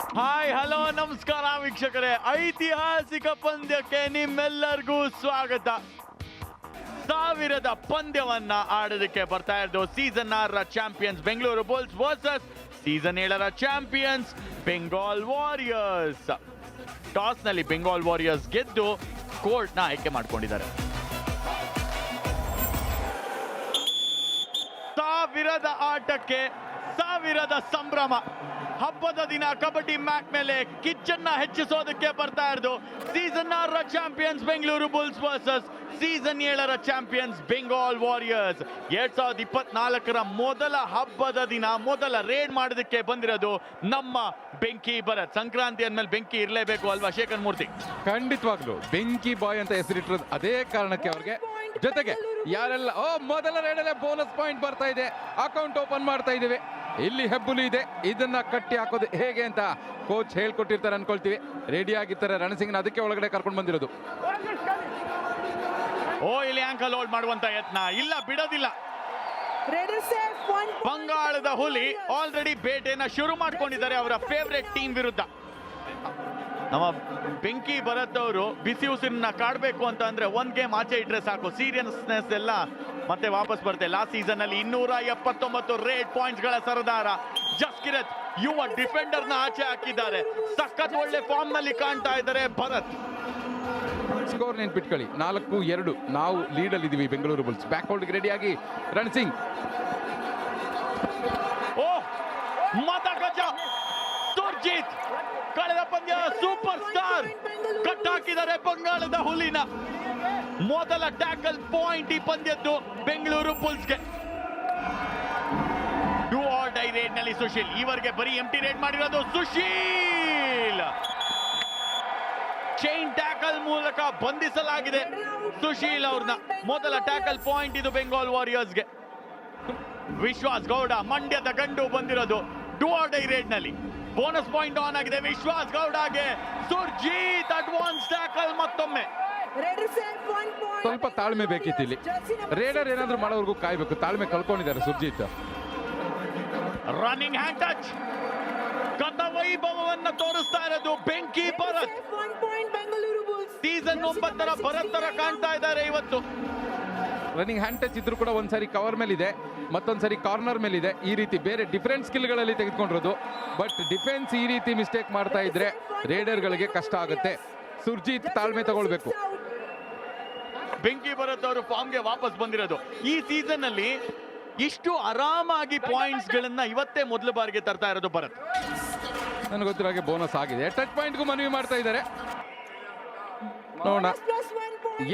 Hi hello ನಮಸ್ಕಾರ ವೀಕ್ಷಕರೇ. ಐತಿಹಾಸಿಕ ಪಂದ್ಯಕ್ಕೆ ನಿಮ್ಮೆಲ್ಲರಿಗೂ ಸ್ವಾಗತ. ಸಾವಿರದ ಪಂದ್ಯವನ್ನ ಆಡೋದಕ್ಕೆ ಬರ್ತಾ ಇರೋದು ಸೀಸನ್ ಆರರ champions Bengaluru bulls versus season ಏಳರ ಚಾಂಪಿಯನ್ಸ್ ಬೆಂಗಾಲ್ ವಾರಿಯರ್ಸ್ ಟಾಸ್ನಲ್ಲಿ ಬೆಂಗಾಲ್ ವಾರಿಯರ್ಸ್ ಗೆದ್ದು ಕೋರ್ಟ್ನ ಆಯ್ಕೆ ಮಾಡ್ಕೊಂಡಿದ್ದಾರೆ. ಸಾವಿರದ ಆಟಕ್ಕೆ ಸಾವಿರದ ಸಂಭ್ರಮ. ಹಬ್ಬದ ದಿನ ಕಬಡ್ಡಿ ಮ್ಯಾಟ್ ಮೇಲೆ ಕಿಚ್ಚನ್ನ ಹೆಚ್ಚಿಸೋದಕ್ಕೆ ಬರ್ತಾ ಇರೋದು. ಸೀಸನ್ ಆರರ champions Bengaluru bulls versus season ಏಳರ ಚಾಂಪಿಯನ್ಸ್ ಬೆಂಗಾಲ್ ವಾರಿಯರ್ಸ್ ಎರಡ್ ಸಾವಿರದ ಇಪ್ಪತ್ನಾಲ್ಕರ ಮೊದಲ ಹಬ್ಬದ ದಿನ ಮೊದಲ ರೇಡ್ ಮಾಡೋದಕ್ಕೆ ಬಂದಿರೋದು ನಮ್ಮ ಬೆಂಕಿ ಭರತ್. ಸಂಕ್ರಾಂತಿ ಅಂದ್ಮೇಲೆ ಬೆಂಕಿ ಇರಲೇಬೇಕು ಅಲ್ವಾ ಶೇಖರ್ ಮೂರ್ತಿ ಖಂಡಿತವಾಗ್ಲು ಬೆಂಕಿ ಬಾಯ್ ಅಂತ ಹೆಸರಿಟ್ಟಿರೋದು ಅದೇ ಕಾರಣಕ್ಕೆ ಅವ್ರಿಗೆ. ಜೊತೆಗೆ ಯಾರೆಲ್ಲ ಓ ಮೊದಲ ರೇಡಲ್ಲೇ ಬೋನಸ್ ಪಾಯಿಂಟ್ ಬರ್ತಾ ಇದೆ. ಅಕೌಂಟ್ ಓಪನ್ ಮಾಡ್ತಾ ಇದ್ದೇವೆ. ಇಲ್ಲಿ ಹೆಬ್ಬುಲಿ ಇದೆ. ಇದನ್ನ ಕಟ್ಟಿ ಹಾಕೋದು ಹೇಗೆ ಅಂತ ಕೋಚ್ ಹೇಳ್ಕೊಟ್ಟಿರ್ತಾರೆ ಅನ್ಕೊಳ್ತೀವಿ. ರೆಡಿ ಆಗಿರ್ತಾರೆ ರಣಸಿಂಗ್ನ ಅದಕ್ಕೆ ಒಳಗಡೆ ಕರ್ಕೊಂಡು ಬಂದಿರೋದು. ಓ ಇಲ್ಲಿ ಆಂಕಲ್ ಹೋಲ್ಡ್ ಮಾಡುವಂತ ಯತ್ನ. ಇಲ್ಲ ಬಿಡೋದಿಲ್ಲ. ಬಂಗಾಳದ ಹುಲಿ ಆಲ್ರೆಡಿ ಬೇಟೆನ ಶುರು ಮಾಡ್ಕೊಂಡಿದ್ದಾರೆ ಅವರ ಫೇವ್ರೆಟ್ ಟೀಮ್ ವಿರುದ್ಧ. ನಮ್ಮ ಬೆಂಕಿ ಭರತ್ ಅವರು ಬಿಸಿ ಉಸಿರನ್ನ ಕಾಡಬೇಕು ಅಂತ ಅಂದ್ರೆ ಒಂದ್ ಗೇಮ್ ಆಚೆ ಇಟ್ರೆ ಸಾಕು. ಸೀರಿಯಸ್ನೆಸ್ ಎಲ್ಲ ಮತ್ತೆ ವಾಪಸ್ ಬರುತ್ತೆ. ಲಾಸ್ಟ್ ಸೀಸನ್ ಅಲ್ಲಿ ಇನ್ನೂರ ಎಪ್ಪತ್ತೊಂಬತ್ತು ರೇಟ್ ಪಾಯಿಂಟ್ಸ್ಗಳ ಸರದಾರ ಜಸ್ಕಿರತ್ ಯುವ ಡಿಫೆಂಡರ್ನ ಆಚೆ ಹಾಕಿದ್ದಾರೆ. ಸಖತ್ ಒಳ್ಳೆ ಫಾರ್ಮ್ನಲ್ಲಿ ಕಾಣ್ತಾ ಇದ್ದಾರೆ ಭರತ್. ಸ್ಕೋರ್ ನೆನ್ಪಿಟ್ಕೊಳ್ಳಿ. ನಾಲ್ಕು ಎರಡು. ನಾವು ಲೀಡಲ್ಲಿ ಇದೀವಿ ಬೆಂಗಳೂರು ಬುಲ್ಸ್. ಬ್ಯಾಕ್ ಹೋಲ್ಡ್ಗೆ ರೆಡಿಯಾಗಿ ರಣಸಿಂಗ್ ಓ ಮತ ಗಜ. ಕಳೆದ ಪಂದ್ಯ ಸೂಪರ್ ಸ್ಟಾರ್ ಕಟ್ ಹಾಕಿದ್ದಾರೆ ಬಂಗಾಳದ ಹುಲಿನ. ಮೊದಲ ಟ್ಯಾಕಲ್ ಪಾಯಿಂಟ್ ಈ ಪಂದ್ಯದ್ದು ಬೆಂಗಳೂರು ಪುಲ್ಸ್ಗೆ. ಡೂ ಆರ್ ಡೈ ರೇಡ್ನಲ್ಲಿ ಸುಶೀಲ್. ಈವರೆಗೆ ಬರೀ ಎಂಟಿ ರೇಡ್ ಮಾಡಿರೋದು ಸುಶೀಲ್. ಚೈನ್ ಟ್ಯಾಕಲ್ ಮೂಲಕ ಬಂಧಿಸಲಾಗಿದೆ ಸುಶೀಲ್ ಅವ್ರನ್ನ. ಮೊದಲ ಟ್ಯಾಕಲ್ ಪಾಯಿಂಟ್ ಇದು ಬೆಂಗಾಲ್ ವಾರಿಯರ್ಸ್ಗೆ ವಿಶ್ವಾಸ್ ಗೌಡ ಮಂಡ್ಯದ ಗಂಡು ಬಂದಿರೋದು ಡೂ ಆರ್ ಡೈ ರೇಡ್ನಲ್ಲಿ. ಬೋನಸ್ ಪಾಯಿಂಟ್ ಆನ್ ಆಗಿದೆ ವಿಶ್ವಾಸ್ ಗೌಡಗೆ. ಸುರ್ಜೀತ್ ಅಡ್ವಾನ್ಸ್ ಟ್ಯಾಕಲ್ ಮತ್ತೊಮ್ಮೆ. ಸ್ವಲ್ಪ ತಾಳ್ಮೆ ಬೇಕಿತ್ತು ಇಲ್ಲಿ ರೇಡರ್. ಏನಾದ್ರೂ ಮಾಡೋವರೆಗೂ ಕಾಯ್ಬೇಕು. ತಾಳ್ಮೆ ಕಳ್ಕೊಂಡಿದ್ದಾರೆ ಸುರ್ಜಿತ್. ರನ್ನಿಂಗ್ ಹ್ಯಾಂಡ್ ಟಚ್ ಗತ ವೈಭವವನ್ನು ತೋರಿಸ್ತಾ ಇರೋದು ಬೆಂಕಿ ಭರತ್. ಸೀಸನ್ ಒಂಬತ್ತರ ಭರತ್ ತರ 69. ಕಾಣ್ತಾ ಇದ್ದಾರೆ ಇವತ್ತು. ರನ್ನಿಂಗ್ ಹ್ಯಾಂಡ್ ಟಚ್ ಇದ್ರು ಕೂಡ ಒಂದ್ಸರಿ ಕವರ್ ಮೇಲಿದೆ. ಮತ್ತೊಂದ್ಸರಿ ಕಾರ್ನರ್ ಮೇಲಿದೆ. ಈ ರೀತಿ ಬೇರೆ ಡಿಫರೆಂಟ್ ಸ್ಕಿಲ್ಗಳಲ್ಲಿ ತೆಗೆದುಕೊಂಡಿರೋದು. ಬಟ್ ಡಿಫೆನ್ಸ್ ಈ ರೀತಿ ಮಿಸ್ಟೇಕ್ ಮಾಡ್ತಾ ಇದ್ರೆ ರೇಡರ್ಗಳಿಗೆ ಕಷ್ಟ ಆಗುತ್ತೆ. ಸುರ್ಜಿತ್ ತಾಳ್ಮೆ ತಗೊಳ್ಬೇಕು. ಬೆಂಕಿ ಭರತ್ ಅವರು ಫಾರ್ಮ್ಗೆ ವಾಪಸ್ ಬಂದಿರೋದು. ಈ ಸೀಸನ್ ಅಲ್ಲಿ ಇಷ್ಟು ಆರಾಮಾಗಿ ಪಾಯಿಂಟ್ಸ್ ಗಳನ್ನ ಇವತ್ತೇ ಮೊದಲ ಬಾರಿಗೆ ತರ್ತಾ ಇರೋದು ಭರತ್. ನನಗೆ ಗೊತ್ತಿರೋ ಹಾಗೆ ಬೋನಸ್ ಆಗಿದೆ. ಟಚ್ ಪಾಯಿಂಟ್ಗೂ ಮನವಿ ಮಾಡ್ತಾ ಇದ್ದಾರೆ. ನೋಡೋಣ.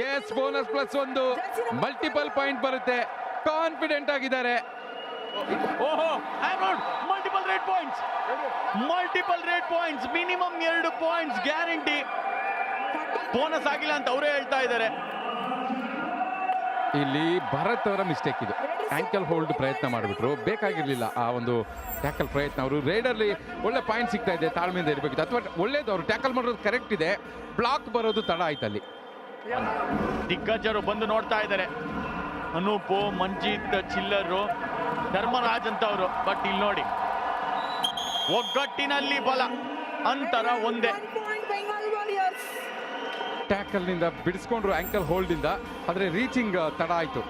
ಎಸ್ ಬೋನಸ್ ಪ್ಲಸ್ ಒಂದು. ಮಲ್ಟಿಪಲ್ ಪಾಯಿಂಟ್ ಬರುತ್ತೆ. ಕಾನ್ಫಿಡೆಂಟ್ ಆಗಿದ್ದಾರೆ. ಓಹೋ multiple raid points multiple raid points minimum ಎರಡು ಪಾಯಿಂಟ್ಸ್ ಗ್ಯಾರಂಟಿ ಬೋನಸ್ ಆಗಿಲ್ಲ ಅಂತ ಅವರೇ ಹೇಳ್ತಾ ಇದ್ದಾರೆ. ಇಲ್ಲಿ ಭರತ್ ಅವರ ಮಿಸ್ಟೇಕ್ ಇದು. ಆಂಕಲ್ ಹೋಲ್ಡ್ ಪ್ರಯತ್ನ ಮಾಡಿಬಿಟ್ರು. ಬೇಕಾಗಿರಲಿಲ್ಲ ಆ ಒಂದು ಟ್ಯಾಕಲ್ ಪ್ರಯತ್ನ ಅವರು. ರೇಡರ್ಲಿ ಒಳ್ಳೆ ಪಾಯಿಂಟ್ ಸಿಗ್ತಾ ಇದೆ ತಾಳ್ಮೆಯಿಂದ ಇರಬೇಕಿತ್ತು. ಅಥವಾ ಒಳ್ಳೇದು ಅವರು ಟ್ಯಾಕಲ್ ಮಾಡೋದು ಕರೆಕ್ಟ್ ಇದೆ. ಬ್ಲಾಕ್ ಬರೋದು ತಡ ಆಯ್ತು ಅಲ್ಲಿ. ದಿಗ್ಗಜರು ಬಂದು ನೋಡ್ತಾ ಇದ್ದಾರೆ. ಅನೂಪು ಮಂಜಿತ್ ಚಿಲ್ಲರು ಧರ್ಮರಾಜ್ ಅಂತ ಅವರು ಬಟ್ ಇಲ್ಲಿ ನೋಡಿ. ಒಗ್ಗಟ್ಟಿನಲ್ಲಿ ಬಲ. ಅಂತರ ಒಂದೇ. ಟ್ಯಾಕಲ್ನಿಂದ ಬಿಡಿಸ್ಕೊಂಡ್ರು ಆಂಕಲ್ ಹೋಲ್ಡಿಂದ ಆದರೆ ರೀಚಿಂಗ್ ತಡ ಆಯ್ತು.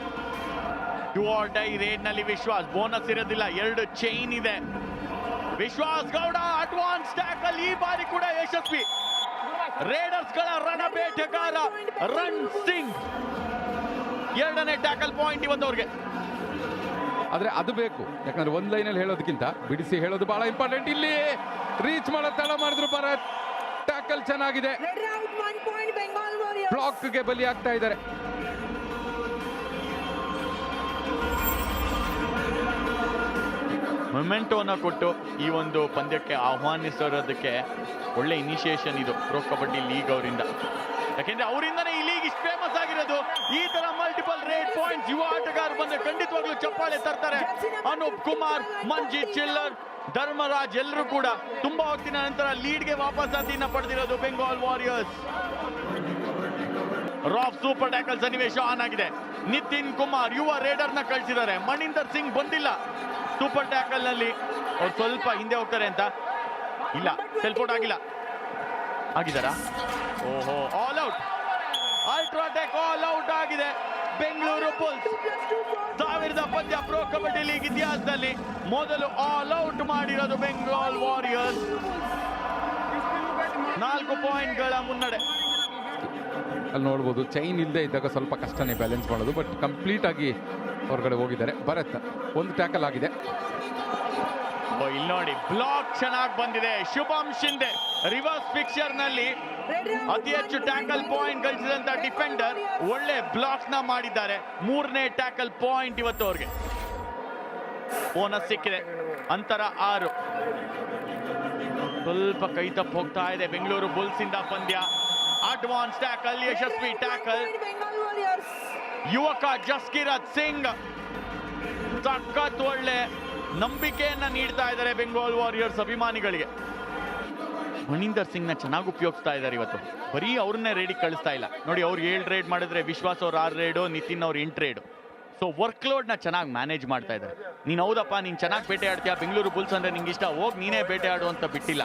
ಟು ಆರ್ ಡೈ ರೇಡ್ನಲ್ಲಿ ವಿಶ್ವಾಸ್ ಬೋನಸ್ ಇರೋದಿಲ್ಲ ಎರಡು ಚೈನ್ ಇದೆ. ವಿಶ್ವಾಸ್ ಗೌಡ ಅಡ್ವಾನ್ಸ್ ಟ್ಯಾಕಲ್ ಈ ಬಾರಿ ಕೂಡ ಯಶಸ್ವಿ. ರೇಡರ್ಸ್ಗಳ ರಣ ಬೇಟೆಗಾರ ರನ್ ಸಿಂಗ್. ಎರಡನೇ ಟ್ಯಾಕಲ್ ಪಾಯಿಂಟ್ ಇವತ್ತು ಅವ್ರಿಗೆ ಆದರೆ ಅದು ಬೇಕು ಯಾಕಂದ್ರೆ ಒಂದು ಲೈನಲ್ಲಿ ಹೇಳೋದಕ್ಕಿಂತ ಬಿಡಿಸಿ ಹೇಳೋದು ಬಹಳ ಇಂಪಾರ್ಟೆಂಟ್ ಇಲ್ಲಿ ರೀಚ್ ಮಾಡೋ ತಡ ಮಾಡಿದ್ರು ಭರತ್. ಟ್ಯಾಕಲ್ ಚೆನ್ನಾಗಿದೆ. ಬ್ಲಾಕ್ಗೆ ಬಲಿ ಆಗ್ತಾ ಇದ್ದಾರೆ. ಮೊಮೆಂಟೋನ ಕೊಟ್ಟು ಈ ಒಂದು ಪಂದ್ಯಕ್ಕೆ ಆಹ್ವಾನಿಸಿರೋದಕ್ಕೆ ಒಳ್ಳೆ ಇನಿಷಿಯೇಷನ್ ಇದು ಪ್ರೋ ಕಬಡ್ಡಿ ಲೀಗ್ ಅವರಿಂದ. ಯಾಕೆಂದ್ರೆ ಅವರಿಂದನೇ ಈ ಲೀಗ್ ಇಷ್ಟು ಫೇಮಸ್ ಆಗಿರೋದು. ಈ ತರ ಮಲ್ಟಿಪಲ್ ರೇಟ್ ಪಾಯಿಂಟ್ಸ್ ಯುವ ಆಟಗಾರ ಬಂದ್ರೆ ಖಂಡಿತವಾಗ್ಲೂ ಚಪ್ಪಾಳೆ ತರ್ತಾರೆ. ಅನೂಪ್ ಕುಮಾರ್ ಮಂಜಿತ್ ಚಿಲ್ಲರ್ ಧರ್ಮರಾಜ್ ಎಲ್ಲರೂ ಕೂಡ ತುಂಬಾ ಹೊತ್ತಿನ ನಂತರ ಲೀಡ್ಗೆ ವಾಪಸಾತಿಯನ್ನ ಪಡೆದಿರೋದು ಬೆಂಗಾಲ್ ವಾರಿಯರ್ಸ್ ರಾಫ್ ಸೂಪರ್ ಟ್ಯಾಕಲ್ ಸನ್ನಿವೇಶ ಆನ್ ಆಗಿದೆ. ನಿತಿನ್ ಕುಮಾರ್ ಯುವ ರೇಡರ್ನ ಕಳಿಸಿದ್ದಾರೆ. ಮಣಿಂದರ್ ಸಿಂಗ್ ಬಂದಿಲ್ಲ. ಸೂಪರ್ ಟ್ಯಾಕಲ್ನಲ್ಲಿ ಅವ್ರು ಸ್ವಲ್ಪ ಹಿಂದೆ ಹೋಗ್ತಾರೆ ಅಂತ. ಇಲ್ಲ ಸೆಲ್ಫೋಟ್ ಆಗಿಲ್ಲ. ಆಗಿದಾರಾ ಓಹೋ all out UltraTech all out ಆಗಿದೆ. ಬೆಂಗಳೂರು ಬುಲ್ಸ್ ಸಾವಿರದ ಪಂದ್ಯ ಪ್ರೋ ಕಬಡ್ಡಿ ಲೀಗ್ ಇತಿಹಾಸದಲ್ಲಿ ಮೊದಲು ಆಲ್ ಔಟ್ ಮಾಡಿರೋದು ಬೆಂಗಾಲ್ ವಾರಿಯರ್ಸ್ ನಾಲ್ಕು ಪಾಯಿಂಟ್ಗಳ ಮುನ್ನಡೆ. ಅಲ್ಲಿ ನೋಡ್ಬೋದು ಚೈನ್ ಇಲ್ಲದೆ ಇದ್ದಾಗ ಸ್ವಲ್ಪ ಕಷ್ಟನೇ ಬ್ಯಾಲೆನ್ಸ್ ಮಾಡೋದು ಬಟ್ ಕಂಪ್ಲೀಟ್ ಆಗಿ ಹೊರಗಡೆ ಹೋಗಿದ್ದಾರೆ. ಭರತ್ ಒಂದು ಟ್ಯಾಕಲ್ ಆಗಿದೆ. ಇಲ್ಲಿ ನೋಡಿ ಬ್ಲಾಕ್ ಚೆನ್ನಾಗಿ ಬಂದಿದೆ. ಶುಭಂ ಶಿಂದೆ ರಿವರ್ಸ್ ಪಿಕ್ಚರ್ನಲ್ಲಿ ಅತಿ ಹೆಚ್ಚು ಟ್ಯಾಕಲ್ ಪಾಯಿಂಟ್ ಗಳಿಸಿದಂತ ಡಿಫೆಂಡರ್ ಒಳ್ಳೆ ಬ್ಲಾಕ್ನ ಮಾಡಿದ್ದಾರೆ. ಮೂರನೇ ಟ್ಯಾಕಲ್ ಪಾಯಿಂಟ್ ಇವತ್ತು ಅವ್ರಿಗೆ. ಬೋನಸ್ ಸಿಕ್ಕಿದೆ. ಅಂತರ ಆರು. ಸ್ವಲ್ಪ ಕೈ ತಪ್ಪು ಹೋಗ್ತಾ ಇದೆ. ಬೆಂಗಳೂರು ಬುಲ್ಸ್ ಇಂದ ಪಂದ್ಯ. ಅಡ್ವಾನ್ಸ್ ಟ್ಯಾಕಲ್ ಯಶಸ್ವಿ ಟ್ಯಾಕಲ್. ಯುವಕ ಜಸ್ಕಿರತ್ ಸಿಂಗ್. ಸಖತ್ ಒಳ್ಳೆ ನಂಬಿಕೆಯನ್ನ ನೀಡ್ತಾ ಇದ್ದಾರೆ ಬೆಂಗಾಲ್ ವಾರಿಯರ್ಸ್ ಅಭಿಮಾನಿಗಳಿಗೆ. ಮಣಿಂದರ್ ಸಿಂಗ್ನ ಚೆನ್ನಾಗಿ ಉಪಯೋಗಿಸ್ತಾ ಇದ್ದಾರೆ ಇವತ್ತು. ಬರೀ ಅವ್ರನ್ನೇ ರೇಡಿಗೆ ಕಳಿಸ್ತಾ ಇಲ್ಲ. ನೋಡಿ ಅವ್ರು ಏಳು ರೇಡ್ ಮಾಡಿದ್ರೆ ವಿಶ್ವಾಸ್ ಅವ್ರು ಆರು ರೇಡು ನಿತಿನ್ ಅವ್ರು ಎಂಟು ರೇಡು ಸೊ ವರ್ಕ್ ಲೋಡ್ನ ಚೆನ್ನಾಗಿ ಮ್ಯಾನೇಜ್ ಮಾಡ್ತಾ ಇದ್ದಾರೆ ನೀನು ಹೌದಪ್ಪ, ನೀನು ಚೆನ್ನಾಗಿ ಬೇಟೆ ಆಡ್ತೀಯ? ಬೆಂಗಳೂರು ಬುಲ್ಸ್ ಅಂದ್ರೆ ನಿಂಗೆ ಇಷ್ಟ. ಹೋಗಿ ನೀನೇ ಬೇಟೆ ಆಡು ಅಂತ ಬಿಟ್ಟಿಲ್ಲ.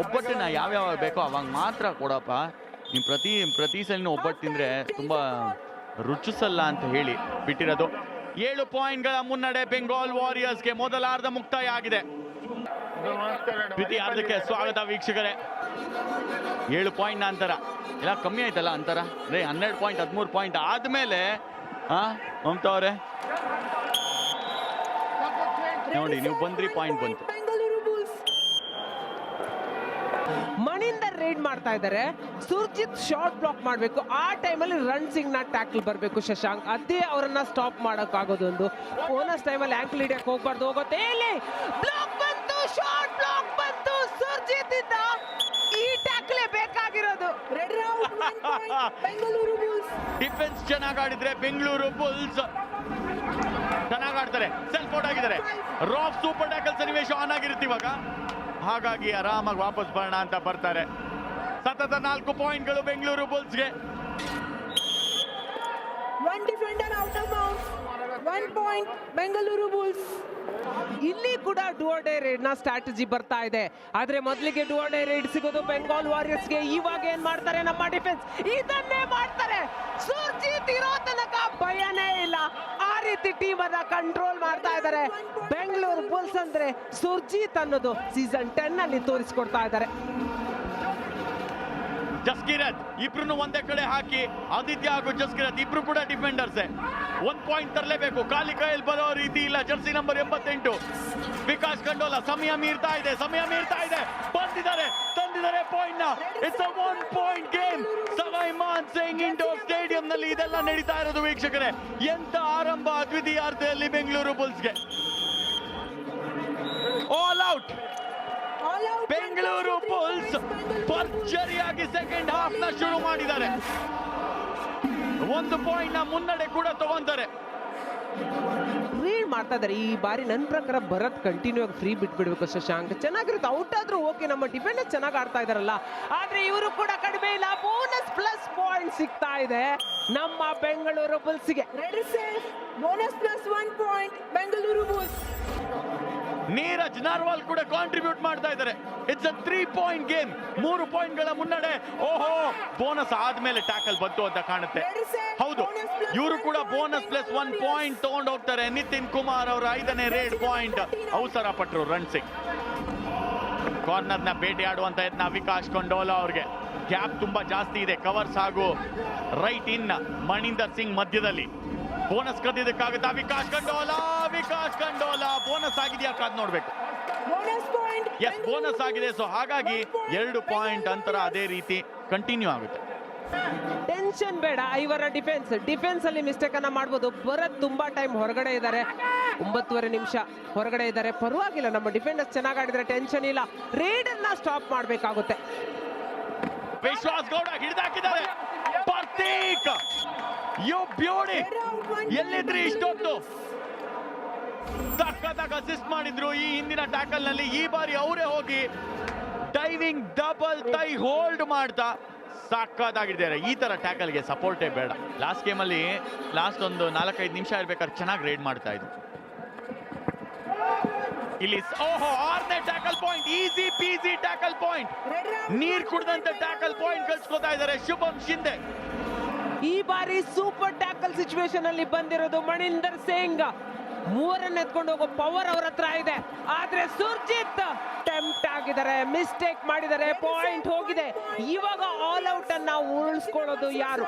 ಒಬ್ಬಟ್ಟನ್ನ ಯಾವ್ಯಾವ ಬೇಕೋ ಅವಾಗ ಮಾತ್ರ ಕೊಡಪ್ಪ. ನೀನು ಪ್ರತಿ ಪ್ರತಿ ಸಲಿನ ಒಬ್ಬಟ್ಟು ತಿಂದರೆ ತುಂಬ ರುಚಿಸಲ್ಲ ಅಂತ ಹೇಳಿ ಬಿಟ್ಟಿರೋದು. ಏಳು ಪಾಯಿಂಟ್ಗಳ ಮುನ್ನಡೆ ಬೆಂಗಾಲ್ ವಾರಿಯರ್ಸ್ಗೆ ಮೊದಲಾರ್ಧ ಮುಕ್ತಾಯ ಆಗಿದೆ. ದ್ವಿತೀಯಾರ್ಧಕ್ಕೆ ಸ್ವಾಗತ ವೀಕ್ಷಕರೇ. ಏಳು ಪಾಯಿಂಟ್ ಅಂತರ. ಎಲ್ಲ ಕಮ್ಮಿ ಆಯ್ತಲ್ಲ ಅಂತರ? ರೇ ಹನ್ನೆರಡು ಪಾಯಿಂಟ್ ಹದಿಮೂರು ಪಾಯಿಂಟ್ ಆದ್ಮೇಲೆ, ಆ, ಮಮತಾ ಅವರೇ? ನೋಡಿ, ನೀವು ಬಂದ್ರಿ ಪಾಯಿಂಟ್ ಬಂತು. ಮಣಿಂದ ರೇಡ್ ಮಾಡ್ತಾ ಇದ್ದಾರೆ. ಸುರ್ಜಿತ್ ಶಾರ್ಟ್ ಬ್ಲಾಕ್ ಮಾಡಬೇಕು. ಆ ಟೈಮಲ್ಲಿ ರನ್ ಸಿಂಗ್ನ ಟ್ಯಾಕಲ್ ಬರಬೇಕು ಶಶಾಂಕ್. ಅದೇ ಅವರನ್ನ ಸ್ಟಾಪ್ ಮಾಡೋಕ್ಕಾಗೋದೊಂದು ಬೋನಸ್ ಟೈಮಲ್ಲಿ ಆಂಕಲ್ ಹಿಡಿಯಕ್ಕೆ ಹೋಗ್ಬಾರ್ದು. ಹೋಗುತ್ತೆ ಇಲ್ಲಿ ಬ್ಲಾಕ್ ಬಂತು ಶಾರ್ಟ್ ಬ್ಲಾಕ್ ಬಂತು ಸುರ್ಜಿತ್ ಇಂದ ಈ ಟ್ಯಾಕ್ಲೇ ಬೇಕಾಗಿರೋದು raid round one point Bengaluru Bulls defence ಚೆನ್ನಾಗಿ ಆಡಿದ್ರೆ ಬೆಂಗಳೂರು ಬುಲ್ಸ್ ಚೆನ್ನಾಗಿ ಆಡ್ತಾರೆ. ಸೆಲ್ಫ್ ಔಟ್ ಆಗಿದ್ದಾರೆ. ರಾಫ್ ಸೂಪರ್ ಟ್ಯಾಕಲ್ ಸನ್ನಿವೇಶ ಆನ್ ಆಗಿರುತ್ತೆ ಇವಾಗ. ಹಾಗಾಗಿ ಆರಾಮಾಗಿ ವಾಪಸ್ ಬರೋಣ ಅಂತ ಬರ್ತಾರೆ. ಸತತ ನಾಲ್ಕು ಪಾಯಿಂಟ್ಗಳು ಬೆಂಗಳೂರು ಬುಲ್ಸ್ಗೆ ಒನ್ ಪಾಯಿಂಟ್ ಬೆಂಗಳೂರು ಬುಲ್ಸ್ ಇಲ್ಲಿ ಕೂಡ ಡುವರ್ಡೇ ರೇಡ್ನ ಸ್ಟ್ರಾಟಜಿ ಬರ್ತಾ ಇದೆ. ಆದ್ರೆ ಮೊದಲಿಗೆ ಡುವರ್ಡೇ ರೇಡ್ ಸಿಗೋದು ಬೆಂಗಾಲ್ ವಾರಿಯರ್ಸ್ಗೆ. ಇವಾಗ ಏನ್ ಮಾಡ್ತಾರೆ ನಮ್ಮ ಡಿಫೆನ್ಸ್ ಇದನ್ನೇ ಮಾಡ್ತಾರೆ. ಸುರ್ಜಿತ್ ಇರೋ ತನಕ ಭಯನೇ ಇಲ್ಲ. ಆ ರೀತಿ ಟೀಮ್ ಅನ್ನ ಕಂಟ್ರೋಲ್ ಮಾಡ್ತಾ ಇದ್ದಾರೆ ಬೆಂಗಳೂರು ಬುಲ್ಸ್ ಅಂದ್ರೆ ಸುರ್ಜಿತ್ ಅನ್ನೋದು ಸೀಸನ್ ಟೆನ್ ಅಲ್ಲಿ ತೋರಿಸ್ಕೊಡ್ತಾ ಇದ್ದಾರೆ ಜಸ್ಕಿರತ್ ಇಬ್ರು ಒಂದೇ ಕಡೆ ಹಾಕಿ ಆದಿತ್ಯ ಹಾಗೂ ಜಸ್ಕಿರತ್ ಇಬ್ರು ಕೂಡ ಡಿಫೆಂಡರ್ಸ್ ಒಂದ್ ಪಾಯಿಂಟ್ ತರಲೇಬೇಕು. ಕಾಲಿ ಕೈಯಲ್ಲಿ ಬರೋ ರೀತಿ ಇಲ್ಲ. ಜರ್ಸಿ ನಂಬರ್ ಎಂಬತ್ತೆಂಟು. ವಿಕಾಸ್ ಕಂಡೋಲ ಸಮಯ ಮೀರ್ತಾ ಇದೆ ಸಮಯ ಮೀರ್ತಾ ಇದೆ. ಬಂದಿದ್ದಾರೆ ತಂದಿದ್ದಾರೆ ಪಾಯಿಂಟ್ನ. It's a one point game Sawai Man Singh indoor stadium ನಲ್ಲಿ ಇದೆಲ್ಲ ನಡೀತಾ ಇರೋದು ವೀಕ್ಷಕರೇ. ಎಂತ ಆರಂಭ ದ್ವಿತೀಯಾರ್ಧದಲ್ಲಿ ಬೆಂಗಳೂರು ಬುಲ್ಸ್ಗೆ. ಗೆ ಆಲ್ ಔಟ್ ಬೆಂಗಳೂರು ಬುಲ್ಸ್ ಭರ್ಜರಿಯಾಗಿ ಸೆಕೆಂಡ್ ಹಾಫ್ನ ಶುರು ಮಾಡಿದ್ದಾರೆ. ಒಂದು ಪಾಯಿಂಟ್ನ ಮುನ್ನಡೆ ಕೂಡ ತಗೊಂತಾರೆ ರೀಡ್ ಮಾಡ್ತಾ ಇದ್ದಾರೆ. ಈ ಬಾರಿ ನನ್ನ ಪ್ರಕಾರ ಭರತ್ ಕಂಟಿನ್ಯೂ ಆಗಿ ಫ್ರೀ ಬಿಟ್ಬಿಡ್ಬೇಕು ಶಶಾಂಕ್ ಚೆನ್ನಾಗಿರುತ್ತೆ. ಔಟ್ ಆದ್ರೂ ಓಕೆ ನಮ್ಮ ಡಿಫೆಂಡರ್ ಚೆನ್ನಾಗಿ ಆಡ್ತಾ ಇದಾರಲ್ಲ ಆದ್ರೆ ಇವರು ಕೂಡ ಕಡಿಮೆ ಇಲ್ಲ. ಬೋನಸ್ ಪ್ಲಸ್ ಪಾಯಿಂಟ್ ಸಿಗ್ತಾ ಇದೆ. ನಮ್ಮ Bengaluru ಬುಲ್ಸ್ಗೆ. Bonus plus one point Bengaluru bulls Neeraj Narwal ಕೂಡ ಕಾಂಟ್ರಿಬ್ಯೂಟ್ ಮಾಡ್ತಾ ಇದ್ದಾರೆ. It's a three point game ಮೂರು ಪಾಯಿಂಟ್ಗಳ ಮುನ್ನಡೆ. ಓಹೋ ಬೋನಸ್ ಆದ್ಮೇಲೆ ಟ್ಯಾಕಲ್ ಬಂತು ಅಂತ ಕಾಣುತ್ತೆ. ಹೌದು, ಇವರು ಕೂಡ ಬೋನಸ್ ಪ್ಲಸ್ ಒನ್ ಪಾಯಿಂಟ್ ತಗೊಂಡು ಹೋಗ್ತಾರೆ. ನಿತಿನ್ ಕುಮಾರ್ ಅವರ ಐದನೇ ರೇಡ್ ಪಾಯಿಂಟ್ ಅವಸರ ಪಟ್ರು ರನ್ ಸಿಂಗ್ ಕಾರ್ನರ್ನ ಬೇಟೆ ಆಡುವಂತ ಯತ್ನ ವಿಕಾಶ್ ಕೊಂಡೋಲ ಅವ್ರಿಗೆ. ಗ್ಯಾಪ್ ತುಂಬಾ ಜಾಸ್ತಿ ಇದೆ. ಕವರ್ಸ್ ಹಾಗೂ ರೈಟ್ ಇನ್ ಮಣಿಂದರ್ ಸಿಂಗ್ ಮಧ್ಯದಲ್ಲಿ. ಬೋನಸ್ ಕದ್ದಿದ್ದಕ್ಕಾಗುತ್ತಾ? ವಿಕಾಸ್ ಕಂಡೋಲಾ ವಿಕಾಸ್ ಕಂಡೋಲಾ. ಬೋನಸ್ ಆಗಿದೆಯಾ ಕಾದ್ ನೋಡ್ಬೇಕು. ಬೋನಸ್ ಪಾಯಿಂಟ್ ಎಸ್ ಬೋನಸ್ ಆಗಿದೆ. ಸೊ ಹಾಗಾಗಿ ಎರಡು ಪಾಯಿಂಟ್ ಅಂತರ ಅದೇ ರೀತಿ ಕಂಟಿನ್ಯೂ ಆಗುತ್ತೆ. ಟೆನ್ಷನ್ ಬೇಡ. ಇವರ ಡಿಫೆನ್ಸ್ ಡಿಫೆನ್ಸ್ ಅಲ್ಲಿ ಮಿಸ್ಟೇಕ್ ಅನ್ನ ಮಾಡ್ಬೋದು. ಭರತ್ ತುಂಬಾ ಟೈಮ್ ಹೊರಗಡೆ ಇದ್ದಾರೆ. ಒಂಬತ್ತುವರೆ ನಿಮಿಷ ಹೊರಗಡೆ ಇದ್ದಾರೆ. ಪರವಾಗಿಲ್ಲ ನಮ್ಮ ಡಿಫೆಂಡರ್ಸ್ ಚೆನ್ನಾಗಿ ಆಡಿದ್ರೆ ಟೆನ್ಷನ್ ಇಲ್ಲ. ರೇಡ್ ಅನ್ನ ಸ್ಟಾಪ್ ಮಾಡಬೇಕಾಗುತ್ತೆ. ವಿಶ್ವಾಸ್ ಗೌಡ ಹಿಡಿದಾಕಿದ್ದಾರೆ. ಪರ್ತೀಕ್ ಯು ಬ್ಯೂಟಿ ಎಲ್ಲಿದ್ರಿ ಇಷ್ಟೊತ್ತು? ಸಖತ್ತಾಗಿ ಅಸಿಸ್ಟ್ ಮಾಡಿದ್ರು ಈ ಹಿಂದಿನ ಟ್ಯಾಕಲ್ನಲ್ಲಿ. ಈ ಬಾರಿ ಅವರೇ ಹೋಗಿ ಡೈವಿಂಗ್ ಡಬಲ್ ತೈ ಹೋಲ್ಡ್ ಮಾಡ್ತಾ ಸಾಕಾದಾಗಿದ್ದಾರೆ ಈ ತರ ಟ್ಯಾಕಲ್ಗೆ ಸಪೋರ್ಟೇ ಬೇಡ. ಲಾಸ್ಟ್ ಅಲ್ಲಿ ಲಾಸ್ಟ್ ಒಂದು ನಾಲ್ಕೈದು ನಿಮಿಷ ಇರ್ಬೇಕಾದ್ರೆ ಚೆನ್ನಾಗಿ ರೇಡ್ ಮಾಡ್ತಾ ಇದ್ರು. ಇಲ್ಲಿ ಓಹೋ ಆರನೇ tackle point easy peasy tackle point. ನೀರ್ ಕುಡ್ದಂತ ಟ್ಯಾಕಲ್ ಪಾಯಿಂಟ್ ಕಳ್ಸ್ಕೊತಾ ಇದ್ದಾರೆ. ಶುಭಂ ಶಿಂದೆ. ಈ ಬಾರಿ ಸೂಪರ್ ಟ್ಯಾಕಲ್ ಸಿಚುವೇಶನ್ ಅಲ್ಲಿ ಬಂದಿರೋದು ಮಣಿಂದರ್ ಸಿಂಗ್. ಮೂರನ್ನ ಎತ್ಕೊಂಡು ಹೋಗೋ ಪವರ್ ಅವ್ರ ಹತ್ರ ಇದೆ. ಆದ್ರೆ ಸುರ್ಜಿತ್ ಟೆಂಪ್ಟ್ ಆಗಿದ್ದಾರೆ ಮಿಸ್ಟೇಕ್ ಮಾಡಿದ್ದಾರೆ ಪಾಯಿಂಟ್ ಹೋಗಿದೆ. ಇವಾಗ ಆಲ್ ಔಟ್ ಅನ್ನ ಉಳಿಸ್ಕೊಳ್ಳೋದು ಯಾರು?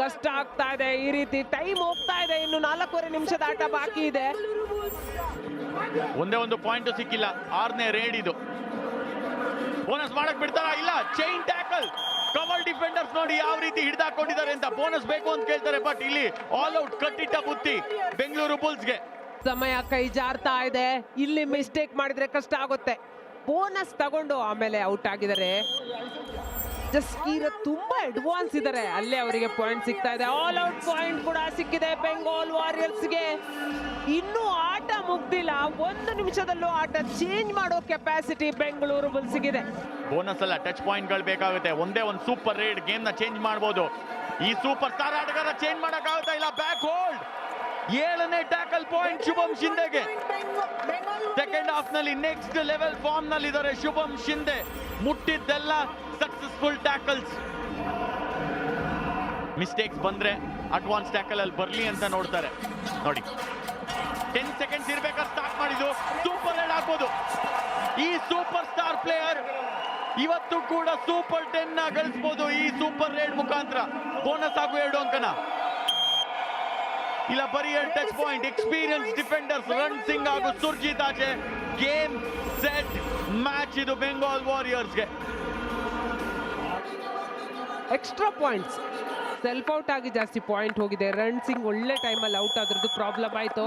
ಕಷ್ಟ ಆಗ್ತಾ ಇದೆ ಈ ರೀತಿ ಟೈಮ್ ಹೋಗ್ತಾ ಇದೆ ಇನ್ನು ನಾಲ್ಕೂವರೆ ನಿಮಿಷದ ಆಟ ಬಾಕಿ ಇದೆ. ಒಂದೇ ಒಂದು ಪಾಯಿಂಟ್ ಸಿಕ್ಕಿಲ್ಲ ಆರನೇ ರೇಡ್ ಇದು. ಬೋನಸ್ ಮಾಡಕ್ ಬಿಡ್ತಾರ? ಇಲ್ಲ ಚೈನ್ ಟ್ಯಾಕಲ್ ಕವರ್ ಡಿಫೆಂಡರ್ಸ್ ನೋಡಿ ಯಾವ ರೀತಿ ಹಿಡಿದಾಕೊಂಡಿದ್ದಾರೆ ಅಂತ ಬೋನಸ್ ಬೇಕು ಅಂತ ಕೇಳ್ತಾರೆ ಬಟ್ ಇಲ್ಲಿ ಆಲ್ ಔಟ್ ಕಟ್ಟಿಟ್ಟ ಬುತ್ತಿ ಬೆಂಗಳೂರು ಬುಲ್ಸ್ಗೆ. ಸಮಯ ಕೈ ಜಾರ್ತಾ ಇದೆ. ಇಲ್ಲಿ ಮಿಸ್ಟೇಕ್ ಮಾಡಿದ್ರೆ ಕಷ್ಟ ಆಗುತ್ತೆ. ಬೋನಸ್ ತಗೊಂಡು ಆಮೇಲೆ ಔಟ್ ಆಗಿದ್ದಾರೆ. ಜಸ್ಕೀರ್ ತುಂಬಾ ಅಡ್ವಾನ್ಸ್ ಇದಾರೆ. ಅಲ್ಲೇ ಅವರಿಗೆ ಪಾಯಿಂಟ್ ಸಿಗ್ತಾ ಇದೆ. ಆಲ್ ಔಟ್ ಪಾಯಿಂಟ್ ಕೂಡ ಸಿಕ್ಕಿದೆ ಬೆಂಗಾಲ್ ವಾರಿಯರ್ಸ್ಗೆ ಇನ್ನೂ ಆಟ ಮುಗ್ದಿಲ್ಲ. ಒಂದು ನಿಮಿಷದಲ್ಲೂ ಆಟ ಚೇಂಜ್ ಮಾಡೋ ಕೆಪಾಸಿಟಿ ಬೆಂಗಳೂರು ಬುಲ್ಸ್ಗಿದೆ ಬೋನಸ್ ಅಲ್ಲ ಟಚ್ ಪಾಯಿಂಟ್ಗಳು ಬೇಕಾಗುತ್ತೆ. ಒಂದೇ ಒಂದು ಸೂಪರ್ ರೇಡ್ ಗೇಮ್ನ ಚೇಂಜ್ ಮಾಡಬಹುದು ಈ ಸೂಪರ್ ಸ್ಟಾರ್ ಆಟಗಾರ ಚೇಂಜ್ ಮಾಡಕ್ ಆಗುತ್ತಾ ಇಲ್ಲ? ಬ್ಯಾಕ್ ಹೋಲ್ಡ್ ಏಳನೇ ಟ್ಯಾಕಲ್ ಪಾಯಿಂಟ್ ಶುಭಂ ಶಿಂದೆಗೆ. ಸೆಕೆಂಡ್ ಹಾಫ್ನಲ್ಲಿ ನೆಕ್ಸ್ಟ್ ಲೆವೆಲ್ ಫಾರ್ಮ್ನಲ್ಲಿ ಇದ್ದಾರೆ ಶುಭಂ ಶಿಂದೆ. ಮುಟ್ಟಿದ್ದೆಲ್ಲ ಸಕ್ಸಸ್ಫುಲ್ ಟ್ಯಾಕಲ್ಸ್ ಮಿಸ್ಟೇಕ್ಸ್ ಬಂದ್ರೆ ಅಡ್ವಾನ್ಸ್ ಟ್ಯಾಕಲ್ ಅಲ್ಲಿ ಬರ್ಲಿ ಅಂತ ನೋಡ್ತಾರೆ. ನೋಡಿ. ಟೆನ್ ಸೆಕೆಂಡ್ಸ್ ಇರ್ಬೇಕಾದ್ರೆ ಸ್ಟಾರ್ಟ್ ಮಾಡಿದ್ದು. ಸೂಪರ್ ರೇಡ್ ಆಗ್ಬೋದು. ಈ ಸೂಪರ್ ಸ್ಟಾರ್ ಪ್ಲೇಯರ್ ಇವತ್ತು ಕೂಡ ಸೂಪರ್ ಟೆನ್ನ ಗಳಿಸಬಹುದು ಈ ಸೂಪರ್ ರೇಡ್ ಮುಖಾಂತರ. ಬೋನಸ್ ಆಗು ಎರಡು ಅಂಕನ. ಇಲ್ಲ, ಬರೀ ಎರಡು touch point experience defenders Ran Singh ಹಾಗೂ ಸುರ್ಜಿತ್ ಆಚೆ ಗೇಮ್ ಸೆಟ್ ಮ್ಯಾಚ್ ಇದು ಬೆಂಗಾಲ್ ವಾರಿಯರ್ಸ್ಗೆ ಎಕ್ಸ್ಟ್ರಾ ಪಾಯಿಂಟ್ಸ್ ಸೆಲ್ಫ್ ಔಟ್ ಆಗಿ ಜಾಸ್ತಿ ಪಾಯಿಂಟ್ ಹೋಗಿದೆ. ರನ್ಸಿಂಗ್ ಒಳ್ಳೆ ಟೈಮಲ್ಲಿ ಔಟ್ ಆದ್ರದ್ದು ಪ್ರಾಬ್ಲಮ್ ಆಯ್ತು.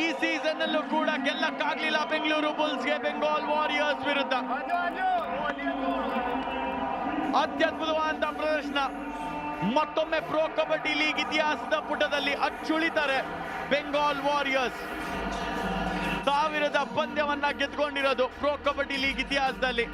ಈ ಸೀಸನ್ ಅಲ್ಲೂ ಕೂಡ ಗೆಲ್ಲಕ್ಕಾಗ್ಲಿಲ್ಲ ಬೆಂಗಳೂರು ಬುಲ್ಸ್ಗೆ ಬೆಂಗಾಲ್ ವಾರಿಯರ್ಸ್ ವಿರುದ್ಧ. ಅತ್ಯದ್ಭುತವಾದ ಪ್ರದರ್ಶನ. ಮತ್ತೊಮ್ಮೆ ಪ್ರೋ ಕಬಡ್ಡಿ ಲೀಗ್ ಇತಿಹಾಸದ ಪುಟದಲ್ಲಿ ಅಚ್ಚುಳಿತಾರೆ ಬೆಂಗಾಲ್ ವಾರಿಯರ್ಸ್ ಸಾವಿರದ ಪಂದ್ಯವನ್ನ ಗೆದ್ಕೊಂಡಿರೋದು ಪ್ರೋ ಕಬಡ್ಡಿ ಲೀಗ್ ಇತಿಹಾಸದಲ್ಲಿ.